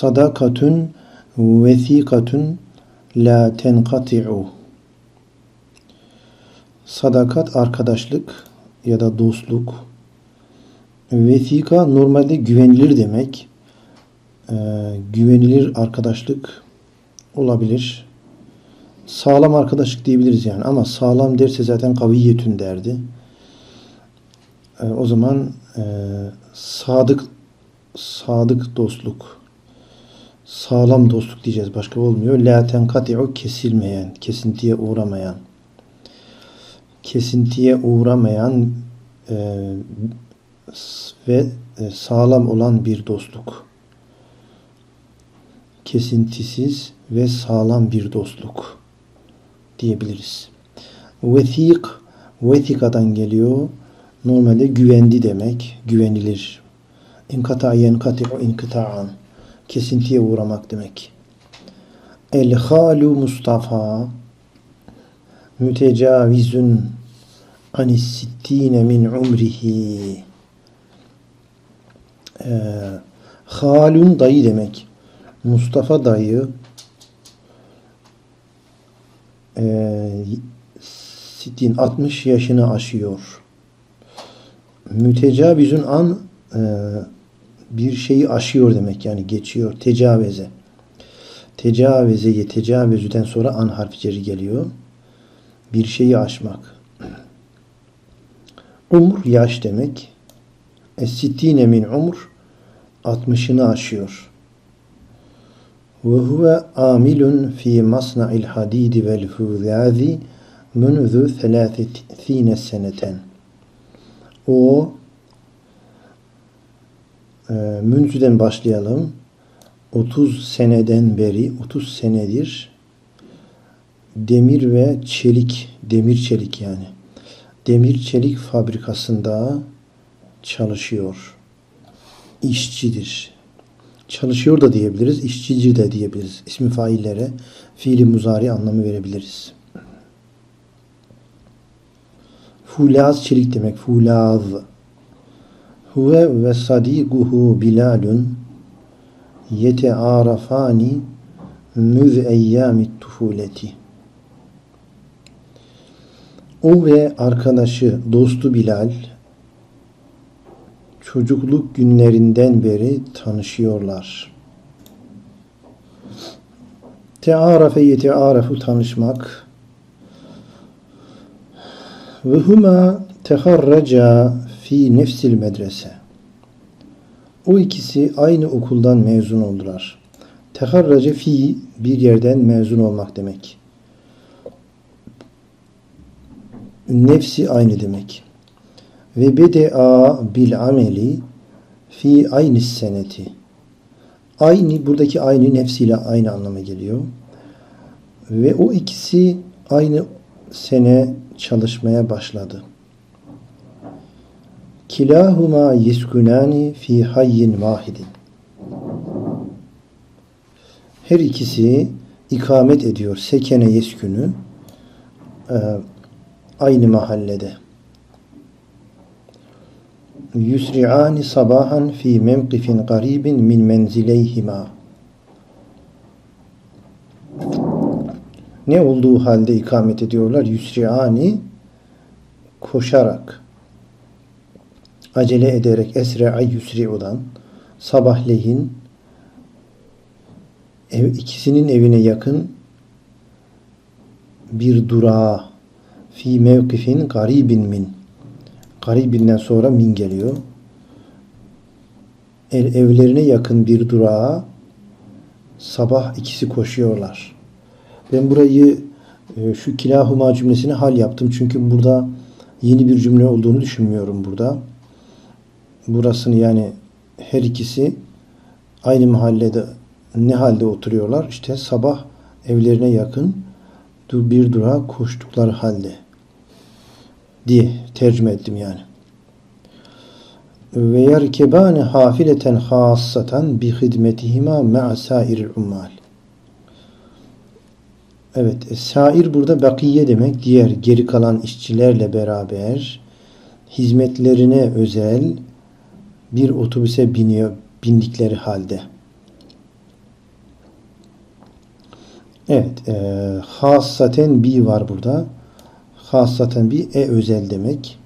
Sadakatun vesikatun la tenkati'u. Sadakat arkadaşlık ya da dostluk. Vesika normalde güvenilir demek. Ee, güvenilir arkadaşlık olabilir. Sağlam arkadaşlık diyebiliriz yani ama sağlam derse zaten kaviyetün derdi. Ee, o zaman e, sadık sadık dostluk sağlam dostluk diyeceğiz. Başka olmuyor. La tenkati'u kesilmeyen, kesintiye uğramayan. Kesintiye uğramayan e, ve e, sağlam olan bir dostluk. Kesintisiz ve sağlam bir dostluk diyebiliriz. Vesik, vesikadan geliyor. Normalde güvendi demek, güvenilir. İnkata yenkati'u inkita'an kesintiye uğramak demek. El halu Mustafa mütecavizun anis sittine min umrihi ee, halun dayı demek. Mustafa dayı e, sittin 60 yaşını aşıyor. Mütecavizun an e, bir şeyi aşıyor demek yani geçiyor. Tecavüze. Tecavüzeye tecavüzüden sonra an harfi ceri geliyor. Bir şeyi aşmak. Umur yaş demek. Es-sittine min umur 60'ını aşıyor. Ve huve amilun fi masna'il hadidi vel huzazi münzü 30 seneten. O e, başlayalım. 30 seneden beri, 30 senedir demir ve çelik, demir çelik yani. Demir çelik fabrikasında çalışıyor. İşçidir. Çalışıyor da diyebiliriz, işçici de diyebiliriz. İsmi faillere fiili muzari anlamı verebiliriz. Fulaz çelik demek. Fulaz. Huve ve sadikuhu Bilalun yetearafani müz eyyamit tufuleti. O ve arkadaşı, dostu Bilal çocukluk günlerinden beri tanışıyorlar. Tearafe yetearafu tanışmak ve huma teharraca fi nefsil medrese. O ikisi aynı okuldan mezun oldular. Teharrace fi bir yerden mezun olmak demek. Nefsi aynı demek. Ve bede'a bil ameli fi aynı seneti. Aynı buradaki aynı nefsiyle aynı anlama geliyor. Ve o ikisi aynı sene çalışmaya başladı. Kilahuma yeskunani fi hayyin vahidin. Her ikisi ikamet ediyor. Sekene yeskünü e, aynı mahallede. Yusri'ani sabahan fi mevkifin garibin min menzileyhima. Ne olduğu halde ikamet ediyorlar? Yusri'ani koşarak acele ederek esre'a yusri'udan sabahleyin ev, ikisinin evine yakın bir durağa fi mevkifin garibin min garibinden sonra min geliyor. El, evlerine yakın bir durağa sabah ikisi koşuyorlar. Ben burayı e, şu kilahuma cümlesini hal yaptım. Çünkü burada yeni bir cümle olduğunu düşünmüyorum burada burasını yani her ikisi aynı mahallede ne halde oturuyorlar? İşte sabah evlerine yakın bir durağa koştukları halde diye tercüme ettim yani. Ve yerkebane hafileten hassatan bi hidmetihima ma'a sairil ummal. Evet, sair burada bakiye demek. Diğer geri kalan işçilerle beraber hizmetlerine özel bir otobüse biniyor bindikleri halde. Evet. E, hassaten bi var burada. Hassaten bi e özel demek.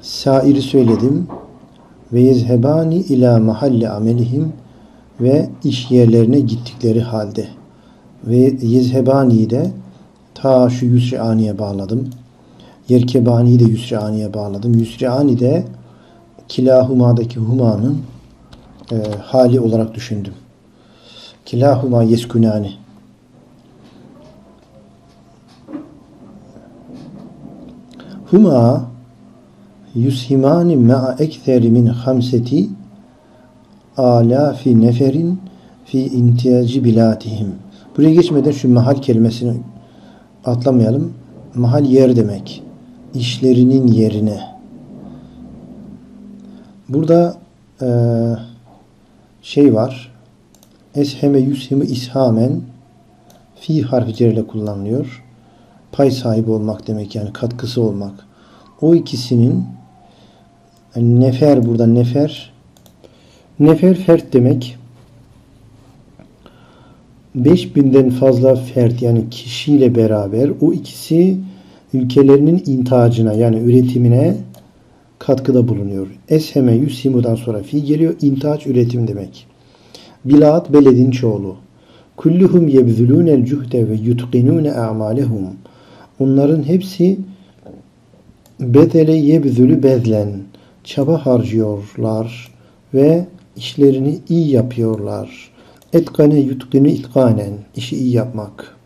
Sairi söyledim. Ve yezhebani ila mahalli amelihim ve iş yerlerine gittikleri halde. Ve yezhebani de ta şu yusrianiye bağladım. Yerkebani'yi de yusrianiye bağladım. Yusriani de kilahuma'daki humanın e, hali olarak düşündüm. Kilahuma yeskunani. Huma yushimani ma'a ektheri min hamseti alafi neferin fi intiyaci bilatihim. Buraya geçmeden şu mahal kelimesini atlamayalım. Mahal yer demek. İşlerinin yerine. Burada e, şey var. Esheme yushimi ishamen fi harfi cerle kullanılıyor. Pay sahibi olmak demek yani katkısı olmak. O ikisinin yani nefer burada nefer nefer fert demek 5000'den fazla fert yani kişiyle beraber o ikisi ülkelerinin intacına yani üretimine katkıda bulunuyor. Esheme yusimudan sonra fi geliyor. İntaç üretim demek. Bilat beledin çoğulu. Kulluhum yebzulunel cuhde ve yutqinune a'malehum. Onların hepsi bedele yebzülü bezlen. Çaba harcıyorlar ve işlerini iyi yapıyorlar. Etkane yutkine itkanen. işi iyi yapmak.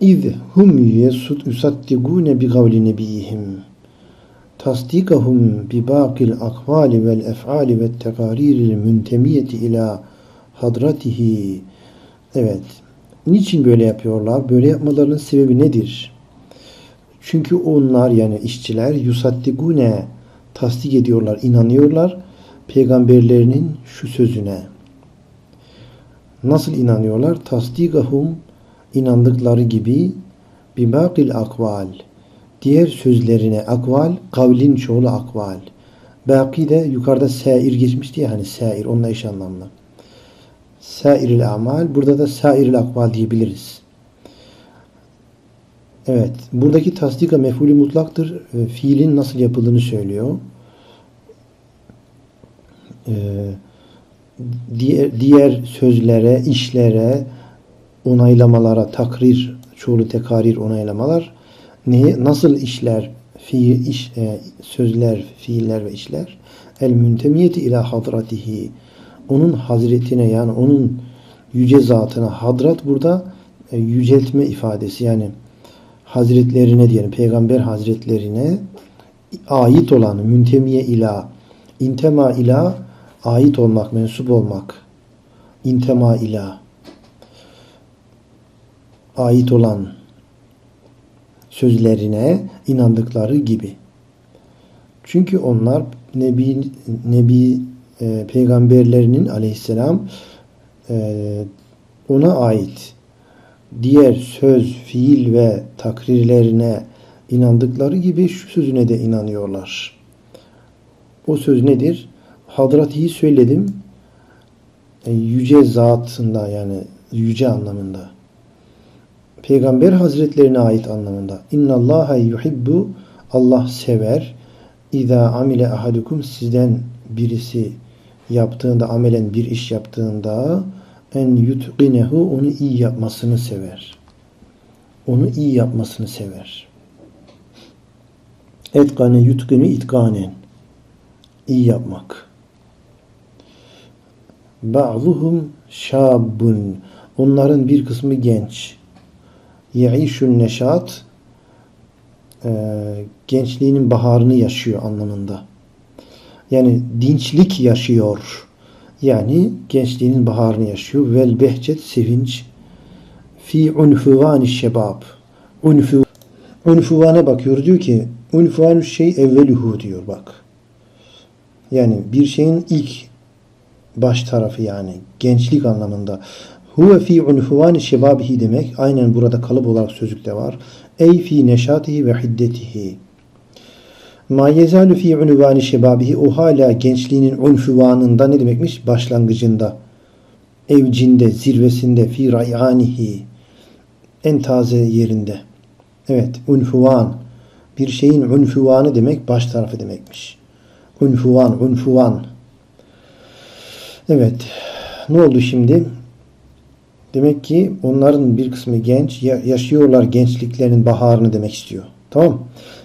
İz hum yesut yusattigune bi gavli nebiyihim. Tasdikahum bi bakil akvali vel ef'ali ve tekariril müntemiyeti ila hadratihi. Evet. Niçin böyle yapıyorlar? Böyle yapmalarının sebebi nedir? Çünkü onlar yani işçiler yusattigune tasdik ediyorlar, inanıyorlar peygamberlerinin şu sözüne. Nasıl inanıyorlar? Tasdikahum inandıkları gibi bibakil akval diğer sözlerine akval kavlin çoğulu akval. Baki de yukarıda sair geçmişti ya hani sair onunla eş anlamlı. Sairil amal burada da sairil akval diyebiliriz. Evet. Buradaki tasdika mefulü mutlaktır. E, fiilin nasıl yapıldığını söylüyor. E, diğer, diğer sözlere, işlere, onaylamalara, takrir, çoğulu tekarir onaylamalar neyi, nasıl işler, fiil, iş, e, sözler, fiiller ve işler? El müntemiyeti ila hadratihi. Onun hazretine yani onun yüce zatına hadrat burada e, yüceltme ifadesi yani hazretlerine diyelim peygamber hazretlerine ait olanı müntemiye ila intema ila ait olmak mensup olmak. İntema ila ait olan sözlerine inandıkları gibi. Çünkü onlar Nebi, Nebi e, peygamberlerinin aleyhisselam e, ona ait diğer söz, fiil ve takrirlerine inandıkları gibi şu sözüne de inanıyorlar. O söz nedir? Hadratihi söyledim. E, yüce zatında yani yüce anlamında. Peygamber Hazretlerine ait anlamında. İnna Allaha yuhibbu Allah sever. İza amile ahadukum sizden birisi yaptığında amelen bir iş yaptığında en yutqinehu onu iyi yapmasını sever. Onu iyi yapmasını sever. Etkane yutqini itkanen. İyi yapmak. Ba'zuhum şabun. Onların bir kısmı genç Ye'işün neşat e, gençliğinin baharını yaşıyor anlamında. Yani dinçlik yaşıyor. Yani gençliğinin baharını yaşıyor. Vel behcet sevinç fi unfuvani şebab. Unfu unfuvane bakıyor diyor ki unfuvanu şey evveluhu diyor bak. Yani bir şeyin ilk baş tarafı yani gençlik anlamında. Huve fi unfuvani şebabihi demek. Aynen burada kalıp olarak sözlükte var. Ey fi neşatihi ve hiddetihi. Ma yezalu fi unvani şebabihi o hala gençliğinin unfuvanında ne demekmiş? Başlangıcında. evcinde, zirvesinde, fi rayanihi en taze yerinde. Evet, unfuvan. Bir şeyin unfuvanı demek baş tarafı demekmiş. Unfuvan, unfuvan. Evet. Ne oldu şimdi? Demek ki onların bir kısmı genç, ya- yaşıyorlar gençliklerinin baharını demek istiyor. Tamam?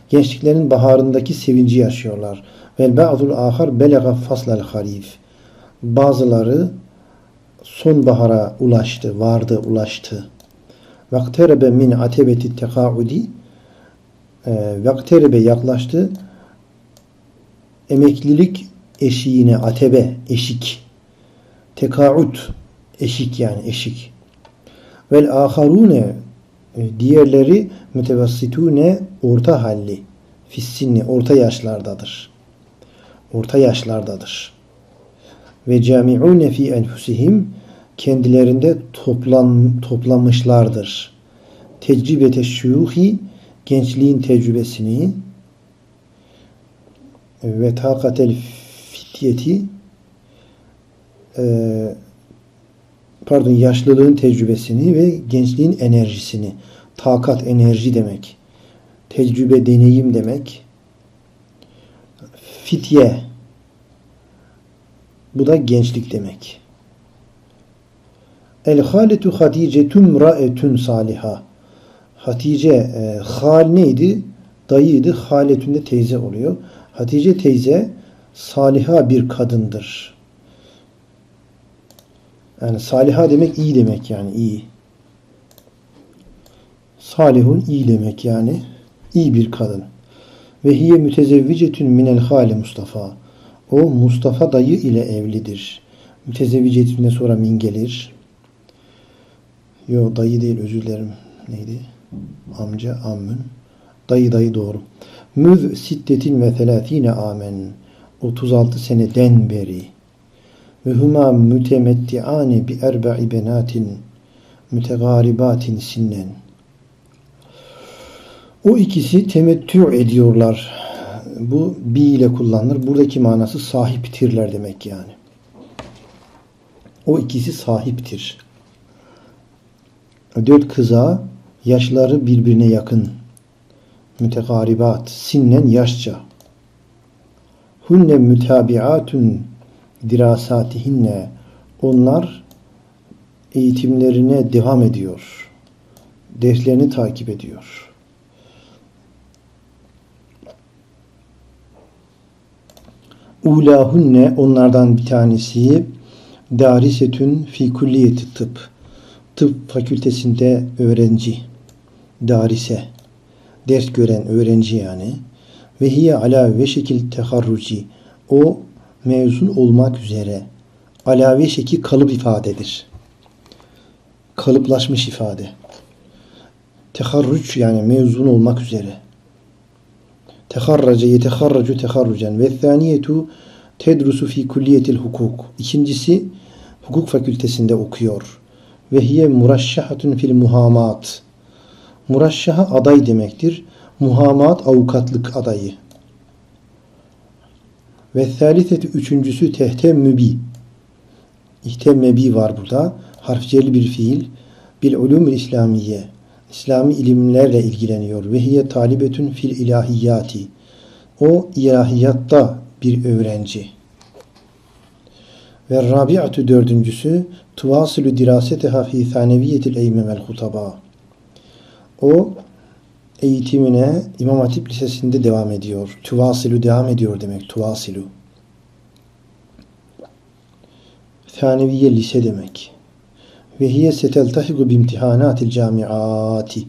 Gençliklerin baharındaki sevinci yaşıyorlar. Vel ba'dul ahar belega faslal harif. Bazıları sonbahara ulaştı, vardı, ulaştı. Vakterebe min atebeti tekaudi e, vakterebe yaklaştı emeklilik eşiğine atebe eşik tekaut eşik yani eşik vel aharune e, diğerleri mütevassitune orta halli fissinni orta yaşlardadır orta yaşlardadır ve camiune fi enfusihim kendilerinde toplan, toplamışlardır. Tecrübete şuyuhi gençliğin tecrübesini ve takatel fityeti e, pardon yaşlılığın tecrübesini ve gençliğin enerjisini takat enerji demek tecrübe deneyim demek fitye bu da gençlik demek. El haletu Hatice'tun ra'etun saliha. Hatice e, hal neydi? Dayıydı. Haletün de teyze oluyor. Hatice teyze saliha bir kadındır. Yani saliha demek iyi demek yani iyi. Salihun iyi demek yani iyi bir kadın. Ve hiye mütezevvicetün minel hali Mustafa. O Mustafa dayı ile evlidir. Mütezevvicetüne sonra min gelir. Yo dayı değil özür dilerim. Neydi? Amca, ammün. Dayı dayı doğru. Müz siddetin ve telâfine amen. 36 seneden beri. Ve huma mütemetti'ane bi erba'i benatin mütegaribatin sinnen. O ikisi temettü ediyorlar. Bu bi ile kullanılır. Buradaki manası sahiptirler demek yani. O ikisi sahiptir. Dört kıza yaşları birbirine yakın. Mütekaribat. Sinnen yaşça. Hunne mütabiatun dirasatihinne. Onlar eğitimlerine devam ediyor. Derslerini takip ediyor. Ulahunne onlardan bir tanesi darisetün fi kulliyeti tıp. Tıp fakültesinde öğrenci. Darise. Ders gören öğrenci yani. Ve hiye ala ve şekil teharruci. O mezun olmak üzere. Ala ve şekil kalıp ifadedir. Kalıplaşmış ifade. Teharruç yani mezun olmak üzere. Teharrace yeteharracu teharrucen ve thaniyetu tedrusu fi kulliyetil hukuk. İkincisi hukuk fakültesinde okuyor. Ve hiye muraşşahatun fil muhamat. Muraşşaha aday demektir. Muhamat avukatlık adayı. Ve thaliteti üçüncüsü tehtemmübi. İhtemmübi var burada. Harfceli bir fiil. Bil ulumul İslamiye. İslami ilimlerle ilgileniyor. Ve hiye talibetün fil ilahiyati. O ilahiyatta bir öğrenci. Ve rabi'atu dördüncüsü tuvasilu diraseteha fi thaneviyetil eymem el hutaba. O eğitimine İmam Hatip Lisesi'nde devam ediyor. Tuvasilu devam ediyor demek. Tuvasilu. Thaneviye lise demek. Ve hiye seteltahiku bimtihanatil camiati.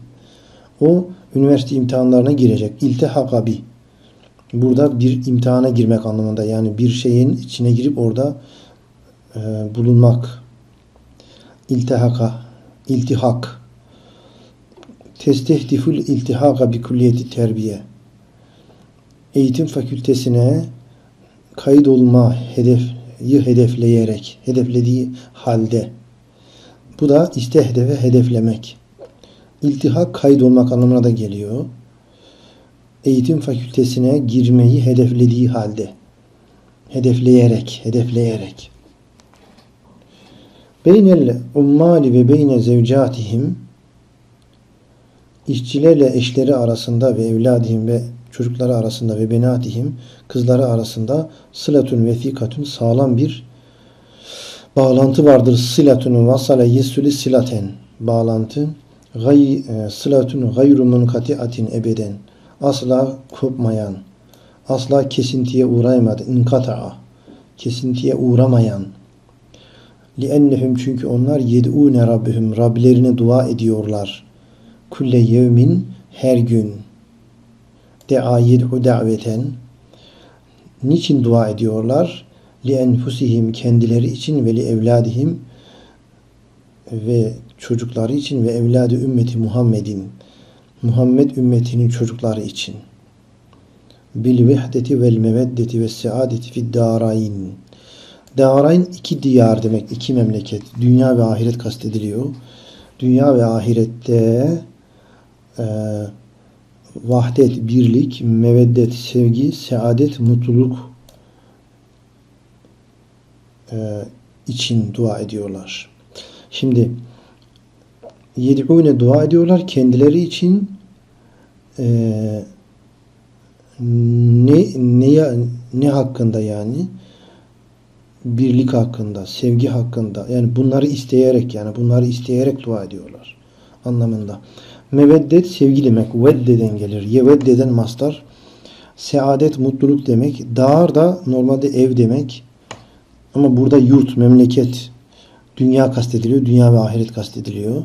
O üniversite imtihanlarına girecek. İltihaka bi. Burada bir imtihana girmek anlamında. Yani bir şeyin içine girip orada e, bulunmak. İltihaka. İltihak. Testehdiful iltihaka bi kulliyeti terbiye. Eğitim fakültesine kayıt olma hedefi hedefleyerek, hedeflediği halde. Bu da istehdefe hedeflemek. İltihak kayıt olmak anlamına da geliyor. Eğitim fakültesine girmeyi hedeflediği halde. Hedefleyerek, hedefleyerek. Beynel ummali ve beyne zevcatihim işçilerle eşleri arasında ve evladihim ve çocukları arasında ve benatihim kızları arasında sılatun vefikatun sağlam bir bağlantı vardır. Sılatun vasale yesülü silaten bağlantı gay, e, sılatun gayru munkatiatin ebeden asla kopmayan asla kesintiye uğraymadı. İnkata'a kesintiye uğramayan liennehum çünkü onlar yed'ûne rabbihim Rablerine dua ediyorlar. Kulle yevmin her gün Dea yed'u daveten Niçin dua ediyorlar? Li enfusihim kendileri için ve li evladihim ve çocukları için ve evladı ümmeti Muhammedin Muhammed ümmetinin çocukları için bil vehdeti vel meveddeti ve saadeti fid darayn Darayn iki diyar demek, iki memleket. Dünya ve ahiret kastediliyor. Dünya ve ahirette e, vahdet, birlik, meveddet, sevgi, saadet, mutluluk e, için dua ediyorlar. Şimdi yed'ûne dua ediyorlar kendileri için e, ne ne ne hakkında yani birlik hakkında, sevgi hakkında yani bunları isteyerek yani bunları isteyerek dua ediyorlar anlamında. Meveddet sevgi demek. Veddeden gelir. Yeveddeden mastar. Saadet mutluluk demek. Dar da normalde ev demek. Ama burada yurt, memleket, dünya kastediliyor. Dünya ve ahiret kastediliyor.